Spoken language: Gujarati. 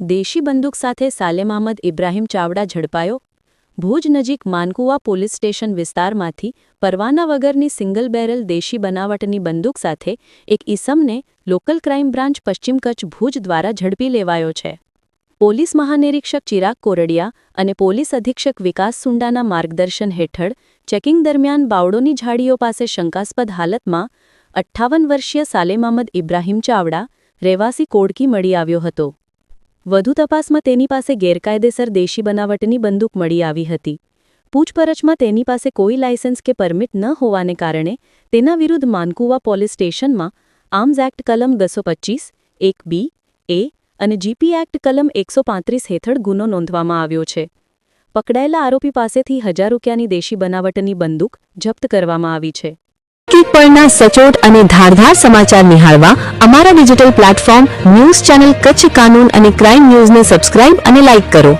દેશી બંદૂક સાથે સાલેમ અહમદ ઇબ્રાહીમ ચાવડા ઝડપાયો. ભુજ નજીક માનકુવા પોલીસ સ્ટેશન વિસ્તારમાંથી પરવાના વગરની સિંગલ બેરલ દેશી બનાવટની બંદૂક સાથે એક ઈસમને લોકલ ક્રાઇમ બ્રાન્ચ પશ્ચિમ કચ્છ ભુજ દ્વારા ઝડપી લેવાયો છે. પોલીસ મહાનિરીક્ષક ચિરાગ કોરડિયા અને પોલીસ અધિક્ષક વિકાસ સુંડાના માર્ગદર્શન હેઠળ ચેકિંગ દરમિયાન બાવડોની ઝાડીઓ પાસે શંકાસ્પદ હાલતમાં અઠ્ઠાવન વર્ષીય સાલેમ અહમદ ઇબ્રાહીમ ચાવડા રહેવાસી કોડકી મળી આવ્યો હતો. વધુ તપાસમાં તેની પાસે ગેરકાયદેસર દેશી બનાવટની બંદૂક મળી આવી હતી. પૂછપરછમાં તેની પાસે કોઈ લાયસન્સ કે પરમિટ ન હોવાને કારણે તેના વિરુદ્ધ માનકુવા પોલીસ સ્ટેશનમાં આર્મ્સ એક્ટ કલમ બસો પચીસ, એક બી, એ અને જીપી એક્ટ કલમ એકસો હેઠળ ગુનો નોંધવામાં આવ્યો છે. પકડાયેલા આરોપી પાસેથી હજાર રૂપિયાની દેશી બનાવટની બંદૂક જપ્ત કરવામાં આવી છે. ક્લિક પરના સચોટ અને ધારધાર સમાચાર નિહાળવા અમારા digital platform news channel Kutch કાનૂન અને ક્રાઇમ ન્યૂઝને સબસ્ક્રાઇબ અને લાઇક કરો.